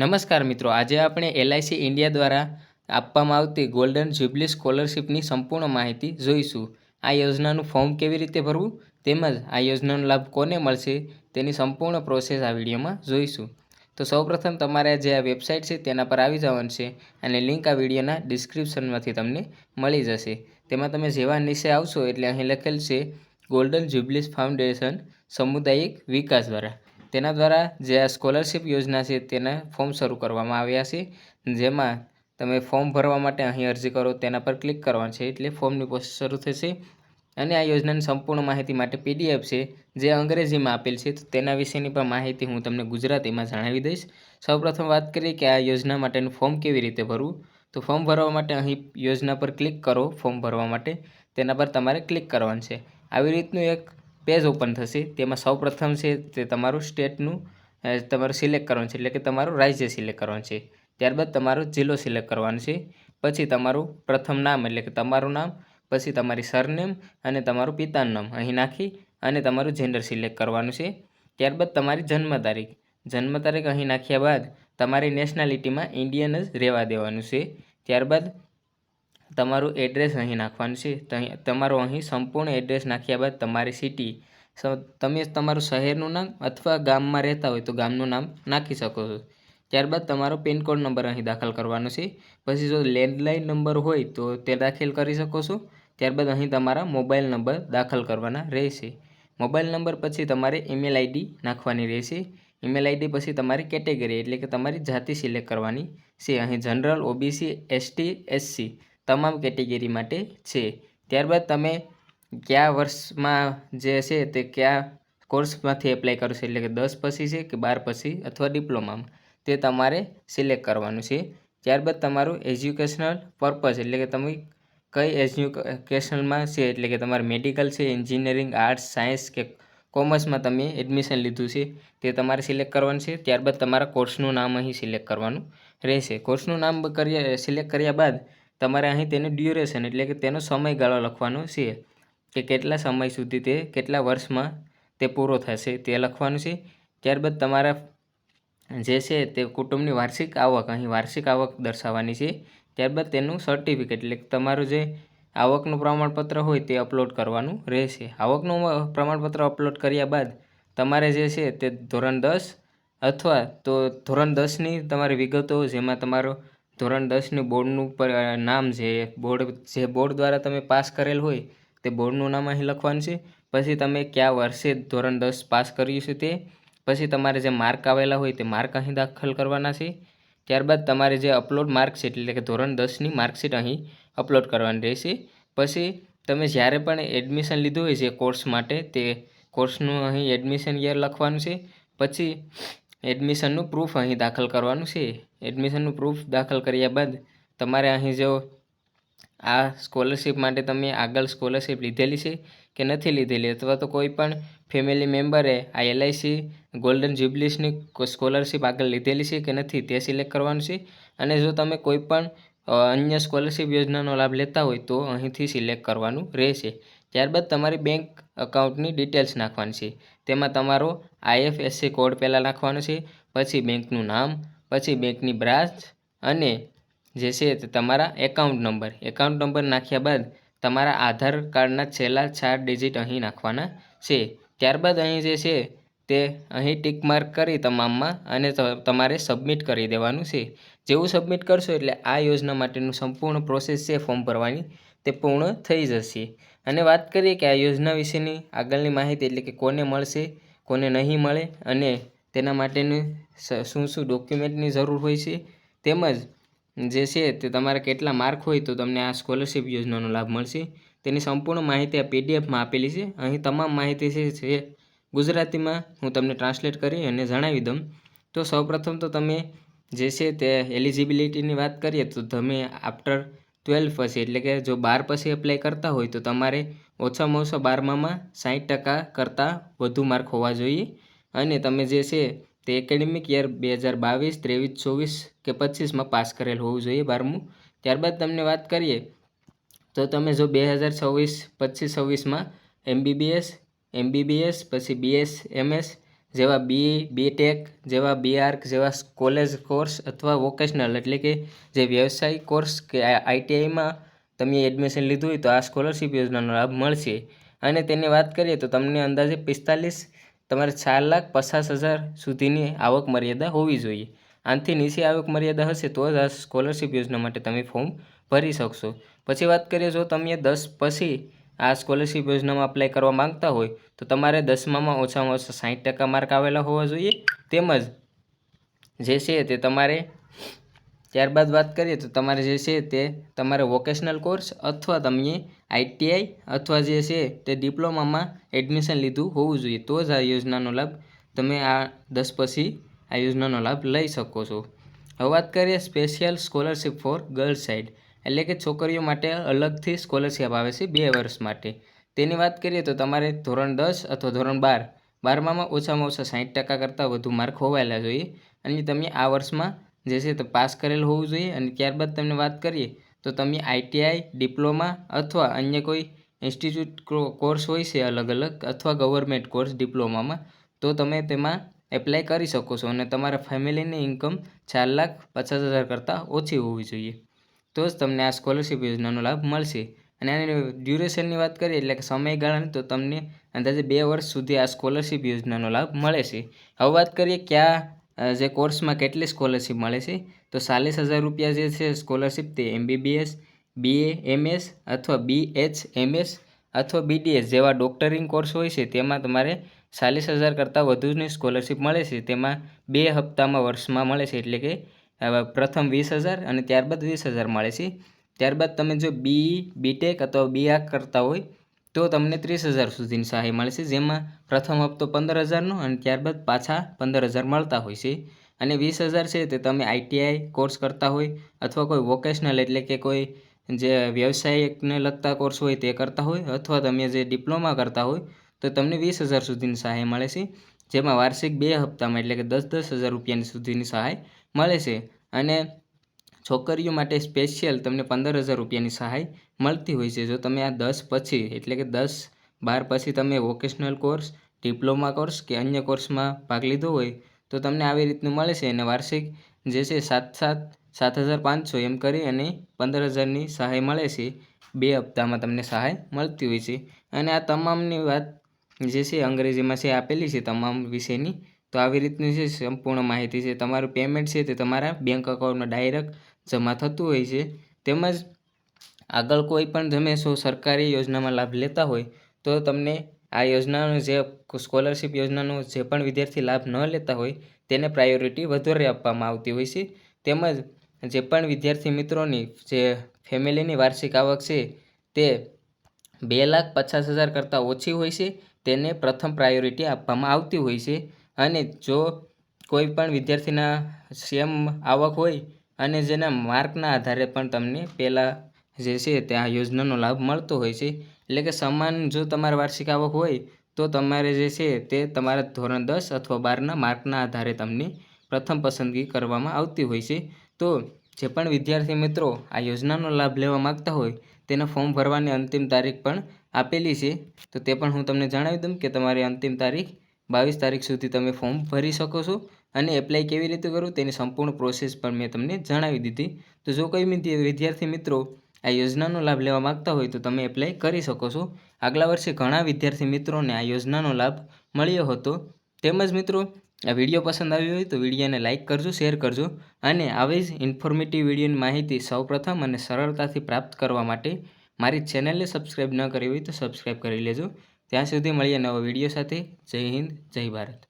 નમસ્કાર મિત્રો, આજે આપણે એલઆઈસી ઇન્ડિયા દ્વારા આપવામાં આવતી ગોલ્ડન જ્યુબલી સ્કોલરશિપની સંપૂર્ણ માહિતી જોઈશું. આ યોજનાનું ફોર્મ કેવી રીતે ભરવું? તેમજ આ યોજનાનો લાભ કોને મળશે? તેની સંપૂર્ણ પ્રોસેસ આ વિડીયોમાં જોઈશું. તો સૌપ્રથમ તમારે જે આ વેબસાઇટ છે તેના પર આવી જવાનું છે અને લિંક આ વિડીયોના ડિસ્ક્રિપ્શનમાંથી તમને મળી જશે. તેમાં તમે જેવા નીચે આવશો એટલે અહીં લખેલ છે ગોલ્ડન જ્યુબલીસ ફાઉન્ડેશન સામુદાયિક વિકાસ દ્વારા. તેના દ્વારા જે આ સ્કોલરશિપ યોજના છે તેના ફોર્મ શરૂ કરવામાં આવ્યા છે. જેમાં તમે ફોર્મ ભરવા માટે અહીં અરજી કરો, તેના પર ક્લિક કરવાનું છે એટલે ફોર્મની પ્રોસેસ શરૂ થશે. અને આ યોજનાની સંપૂર્ણ માહિતી માટે પીડીએફ છે, જે અંગ્રેજીમાં આપેલ છે, તો તેના વિશેની પણ માહિતી હું તમને ગુજરાતીમાં જણાવી દઈશ. સૌપ્રથમ વાત કરીએ કે આ યોજના માટેનું ફોર્મ કેવી રીતે ભરવું? તો ફોર્મ ભરવા માટે અહીં યોજના પર ક્લિક કરો, ફોર્મ ભરવા માટે. તેના પર તમારે ક્લિક કરવાનું છે. આવી રીતનું એક પેજ ઓપન થશે, તેમાં સૌપ્રથમ છે તે તમારું સ્ટેટનું તમારું સિલેક્ટ કરવાનું છે, એટલે કે તમારું રાજ્ય સિલેક્ટ કરવાનું છે. ત્યારબાદ તમારો જિલ્લો સિલેક્ટ કરવાનો છે, પછી તમારું પ્રથમ નામ, એટલે કે તમારું નામ, પછી તમારી સરનેમ અને તમારું પિતાનું નામ અહીં નાખી અને તમારું જેન્ડર સિલેક્ટ કરવાનું છે. ત્યારબાદ તમારી જન્મ તારીખ જન્મ તારીખ અહીં નાખ્યા બાદ તમારી નેશનાલિટીમાં ઇન્ડિયન જ રહેવા દેવાનું છે. ત્યારબાદ તમારું એડ્રેસ અહીં નાખવાનું છે. તમારું અહીં સંપૂર્ણ એડ્રેસ નાખ્યા બાદ તમારી સિટી તમે તમારું શહેરનું નામ અથવા ગામમાં રહેતા હોય તો ગામનું નામ નાખી શકો છો. ત્યારબાદ તમારો પિનકોડ નંબર અહીં દાખલ કરવાનો છે. પછી જો લેન્ડલાઇન નંબર હોય તો તે દાખલ કરી શકો છો. ત્યારબાદ અહીં તમારા મોબાઈલ નંબર દાખલ કરવાના રહેશે. મોબાઈલ નંબર પછી તમારે ઈમેલ આઈડી નાખવાની રહેશે. ઈમેલ આઈડી પછી તમારી કેટેગરી એટલે કે તમારી જાતિ સિલેક્ટ કરવાની છે. અહીં જનરલ ઓબીસી એસટી એસસી તમામ કેટેગરી માટે છે. ત્યારબાદ તમે કયા વર્ષમાં જે છે તે કયા કોર્સમાંથી એપ્લાય કરશો એટલે કે દસ પછી છે કે બાર પછી અથવા ડિપ્લોમામાં? તે તમારે સિલેક્ટ કરવાનું છે. ત્યારબાદ તમારું એજ્યુકેશનલ પર્પઝ, એટલે કે તમે કઈ એજ્યુકેશનમાં છે? એટલે કે તમારે મેડિકલ છે, એન્જિનિયરિંગ, આર્ટ્સ, સાયન્સ કે કોમર્સમાં તમે એડમિશન લીધું છે તે તમારે સિલેક્ટ કરવાનું છે. ત્યારબાદ તમારા કોર્સનું નામ અહીં સિલેક્ટ કરવાનું રહેશે. કોર્સનું નામ કર્યા સિલેક્ટ કર્યા બાદ તમારે અહીં તેનું ડ્યુરેશન એટલે કે તેનો સમયગાળો લખવાનો છે. કે કેટલા સમય સુધી તે કેટલા વર્ષમાં તે પૂરો થશે તે લખવાનું છે. ત્યારબાદ તમારા જે છે તે કુટુંબની વાર્ષિક આવક, અહીં વાર્ષિક આવક દર્શાવવાની છે. ત્યારબાદ તેનું સર્ટિફિકેટ એટલે તમારું જે આવકનું પ્રમાણપત્ર હોય તે અપલોડ કરવાનું રહેશે. આવકનું પ્રમાણપત્ર અપલોડ કર્યા બાદ તમારે જે છે તે ધોરણ દસ અથવા તો ધોરણ દસની તમારી વિગતો, જેમાં તમારો ધોરણ દસની બોર્ડનું પર નામ છે, બોર્ડ, જે બોર્ડ દ્વારા તમે પાસ કરેલ હોય, તે બોર્ડનું નામ અહીં લખવાનું છે. પછી તમે કયા વર્ષે ધોરણ દસ પાસ કર્યું છે તે, પછી તમારે જે માર્ક આવેલા હોય તે માર્ક અહીં દાખલ કરવાના છે. ત્યારબાદ તમારે જે અપલોડ માર્કશીટ એટલે કે ધોરણ દસની માર્કશીટ અહીં અપલોડ કરવાની રહેશે. પછી તમે જ્યારે પણ એડમિશન લીધું હોય છે કોર્સ માટે, તે કોર્સનું અહીં એડમિશન યર લખવાનું છે. પછી એડમિશનનું પ્રૂફ અહીં દાખલ કરવાનું છે. એડમિશનનું પ્રૂફ દાખલ કર્યા બાદ તમારે અહીં જો આ સ્કોલરશિપ માટે તમે આગળ સ્કોલરશિપ લીધેલી છે કે નથી લીધેલી અથવા તો કોઈ પણ ફેમિલી મેમ્બરે આ એલઆઈસી ગોલ્ડન જ્યુબલીસની સ્કોલરશિપ આગળ લીધેલી છે કે નથી તે સિલેક્ટ કરવાનું છે. અને જો તમે કોઈ પણ અન્ય સ્કોલરશિપ યોજનાનો લાભ લેતા હોય તો અહીંથી સિલેક્ટ કરવાનું રહેશે. ત્યારબાદ તમારી બેંક અકાઉન્ટની ડિટેલ્સ નાખવાની છે. તેમાં તમારો આઈએફએસસી કોડ પહેલાં નાખવાનો છે, પછી બેંકનું નામ, પછી બેંકની બ્રાન્ચ અને જે છે તે તમારા એકાઉન્ટ નંબર. એકાઉન્ટ નંબર નાખ્યા બાદ તમારા આધાર કાર્ડના છેલ્લા ચાર ડિજિટ અહીં નાખવાના છે. ત્યારબાદ અહીં જે છે તે અહીં ટીક માર્ક કરી તમામમાં અને તમારે સબમિટ કરી દેવાનું છે. જેવું સબમિટ કરશો એટલે આ યોજના માટેનું સંપૂર્ણ પ્રોસેસ છે, ફોર્મ ભરવાની. તે પૂર્ણ થઈ જશે. અને વાત કરીએ કે આ યોજના વિશેની આગળની માહિતી એટલે કે કોને મળશે, કોને નહીં મળે અને તેના માટેની શું શું ડોક્યુમેન્ટની જરૂર હોય છે, તેમજ જે છે તે તમારા કેટલા માર્ક હોય તો તમને આ સ્કોલરશિપ યોજનાનો લાભ મળશે. તેની સંપૂર્ણ માહિતી આ પીડીએફમાં આપેલી છે. અહીં તમામ માહિતી છે જે ગુજરાતીમાં હું તમને ટ્રાન્સલેટ કરી અને જણાવી દઉં. તો સૌપ્રથમ તો તમે જે છે તે એલિજિબિલિટીની વાત કરીએ તો તમે આફ્ટર ટ્વેલ્વ પછી, એટલે કે જો બાર પછી એપ્લાય કરતા હોય તો તમારે ઓછામાં ઓછા બારમામાં સાઠ ટકા કરતાં વધુ માર્ક હોવા જોઈએ. અને તમે જે છે તે એકેડેમિક યર બે હજાર બાવીસ, ત્રેવીસ, ચોવીસ કે પચીસમાં પાસ કરેલ હોવું જોઈએ બારમું. ત્યારબાદ તમને વાત કરીએ તો તમે જો બે હજાર છવ્વીસ, પચીસ, છવ્વીસમાં એમબીબીએસ એમબીબીએસ પછી બીએસ એમએસ જેવા બી બી ટેક જેવા બી આર્ક જેવા કોલેજ કોર્સ અથવા વોકેશનલ એટલે કે જે વ્યવસાયિક કોર્સ કે આઈટીઆઈમાં તમે એડમિશન લીધું હોય તો આ સ્કોલરશિપ યોજનાનો લાભ મળશે. અને તેની વાત કરીએ તો તમને અંદાજે પિસ્તાલીસ, તમારે ચાર લાખ પચાસ હજાર સુધીની આવક મર્યાદા હોવી જોઈએ. આનાથી નીચે આવક મર્યાદા હશે તો જ આ સ્કોલરશિપ યોજના માટે તમે ફોર્મ ભરી શકશો. પછી વાત કરીએ જો તમે દસ પછી આ સ્કોલરશિપ યોજનામાં અપ્લાય કરવા માંગતા હોય તો તમારે દસમામાં ઓછામાં ઓછા સાઠ ટકા માર્ક આવેલા હોવા જોઈએ. તેમજ જે છે તે તમારે ત્યારબાદ વાત કરીએ તો તમારે જે છે તે તમારે વોકેશનલ કોર્સ અથવા તમે આઈટીઆઈ અથવા જે છે તે ડિપ્લોમામાં એડમિશન લીધું હોવું જોઈએ. તો જ આ યોજનાનો લાભ તમે આ દસ પછી આ યોજનાનો લાભ લઈ શકો છો. હવે વાત કરીએ special scholarship for girls side એટલે કે છોકરીઓ માટે અલગથી સ્કોલરશિપ આવે છે બે વર્ષ માટે. તેની વાત કરીએ તો તમારે ધોરણ દસ અથવા ધોરણ બાર બારમામાં ઓછામાં ઓછા સાઠ ટકા કરતાં વધુ માર્ક હોવાયેલા જોઈએ. અને તમે આ વર્ષમાં જે છે તે પાસ કરેલ હોવું જોઈએ. અને ત્યારબાદ તમને વાત કરીએ તો તમે આઈટીઆઈ ડિપ્લોમા અથવા અન્ય કોઈ ઇન્સ્ટિટ્યૂટ કોર્સ હોય છે અલગ અલગ અથવા ગવર્મેન્ટ કોર્સ ડિપ્લોમામાં તો તમે તેમાં એપ્લાય કરી શકો છો. અને તમારા ફેમિલીની ઇન્કમ ચાર લાખ પચાસ હજાર કરતાં ઓછી હોવી જોઈએ. તો જ તમને આ સ્કોલરશિપ યોજનાનો લાભ મળશે. અને આની ડ્યુરેશનની વાત કરીએ એટલે કે સમયગાળાની તો તમને અંદાજે બે વર્ષ સુધી આ સ્કોલરશિપ યોજનાનો લાભ મળે છે. હવે વાત કરીએ કયા જે કોર્સમાં કેટલી સ્કોલરશિપ મળે છે, તો ચાલીસ હજાર રૂપિયા જે છે સ્કોલરશિપ તે એમબીબીએસ બીએ એમએસ અથવા બી એચ એમએસ અથવા બીડીએસ જેવા ડોક્ટરિંગ કોર્સ હોય છે, તેમાં તમારે ચાલીસ હજાર કરતાં વધુની સ્કોલરશિપ મળે છે. તેમાં બે હપ્તામાં વર્ષમાં મળે છે, એટલે કે પ્રથમ વીસ હજાર અને ત્યારબાદ વીસ હજાર મળે છે. ત્યારબાદ તમે જો બી બીટેક અથવા બી આ કરતા હોય, તો તમને ત્રીસ હજાર સુધીની સહાય મળે છે, જેમાં પ્રથમ હપ્તો પંદર હજારનો અને ત્યારબાદ પાછા પંદર હજાર મળતા હોય છે. અને વીસ હજાર છે તે તમે આઈટીઆઈ કોર્સ કરતા હોય અથવા કોઈ વોકેશનલ એટલે કે કોઈ જે વ્યવસાયિકને લગતા કોર્સ હોય તે કરતા હોય અથવા તમે જે ડિપ્લોમા કરતા હોય, તો તમને વીસ હજાર સુધીની સહાય મળે છે. જેમાં વાર્ષિક બે હપ્તામાં એટલે કે દસ દસ હજાર રૂપિયાની સુધીની સહાય મળે છે. અને છોકરીઓ માટે સ્પેશિયલ તમને પંદર હજાર રૂપિયાની સહાય મળતી હોય છે. જો તમે આ દસ પછી એટલે કે દસ બાર પછી તમે વોકેશનલ કોર્સ ડિપ્લોમા કોર્સ કે અન્ય કોર્સમાં ભાગ લીધો હોય, તો તમને આવી રીતનું મળે છે. અને વાર્ષિક જે છે સાત સાત સાત હજાર પાંચસો એમ કરી અને પંદર હજારની સહાય મળે છે. બે હપ્તામાં તમને સહાય મળતી હોય છે. અને આ તમામની વાત જે છે અંગ્રેજીમાં છે આપેલી છે તમામ વિષયની તો આવી રીતની છે સંપૂર્ણ માહિતી છે, તમારું પેમેન્ટ છે તે તમારા બેંક અકાઉન્ટમાં ડાયરેક્ટ જમા થતું હોય છે. તેમજ આગળ કોઈ પણ તમે શું સરકારી યોજનામાં લાભ લેતા હોય, તો તમને આ યોજનાનો જે સ્કોલરશિપ યોજનાનો જે પણ વિદ્યાર્થી લાભ ન લેતા હોય, તેને પ્રાયોરિટી વધારે આપવામાં આવતી હોય છે. તેમજ જે પણ વિદ્યાર્થી મિત્રોની જે ફેમિલીની વાર્ષિક આવક છે, તે બે લાખ પચાસ હજાર કરતાં ઓછી હોય છે. તેને પ્રથમ પ્રાયોરિટી આપવામાં આવતી હોય છે. અને જો કોઈ પણ વિદ્યાર્થીના સેમ આવક હોય અને જેના માર્કના આધારે પણ તમને પહેલાં જે છે તે આ યોજનાનો લાભ મળતો હોય છે. એટલે કે સમાન જો તમારે વાર્ષિક આવક હોય, તો તમારે જે છે તે તમારા ધોરણ દસ અથવા બારના માર્કના આધારે તમને પ્રથમ પસંદગી કરવામાં આવતી હોય છે. તો જે પણ વિદ્યાર્થી મિત્રો આ યોજનાનો લાભ લેવા માગતા હોય, તેના ફોર્મ ભરવાની અંતિમ તારીખ પણ આપેલી છે, તો તે પણ હું તમને જણાવી દઉં કે તમારી અંતિમ તારીખ બાવીસ તારીખ સુધી તમે ફોર્મ ભરી શકો છો અને એપ્લાય કેવી રીતે કરવું તેની સંપૂર્ણ પ્રોસેસ પણ મેં તમને જણાવી દીધી. તો જો કોઈ વિદ્યાર્થી મિત્રો આ યોજનાનો લાભ લેવા માગતા હોય તો તમે એપ્લાય કરી શકો છો. આગલા વર્ષે ઘણા વિદ્યાર્થી મિત્રોને આ યોજનાનો લાભ મળ્યો હતો. તેમજ મિત્રો, આ વીડિયો પસંદ આવ્યો હોય તો વિડીયોને લાઇક કરજો, શેર કરજો અને આવી જ ઇન્ફોર્મેટિવ વિડીયોની માહિતી સૌપ્રથમ અને સરળતાથી પ્રાપ્ત કરવા માટે મારી ચેનલને સબસ્ક્રાઈબ ન કરી હોય તો સબસ્ક્રાઈબ કરી લેજો. ત્યાં સુધી મળીએ નવા વીડિયો સાથે. જય હિન્દ, જય ભારત.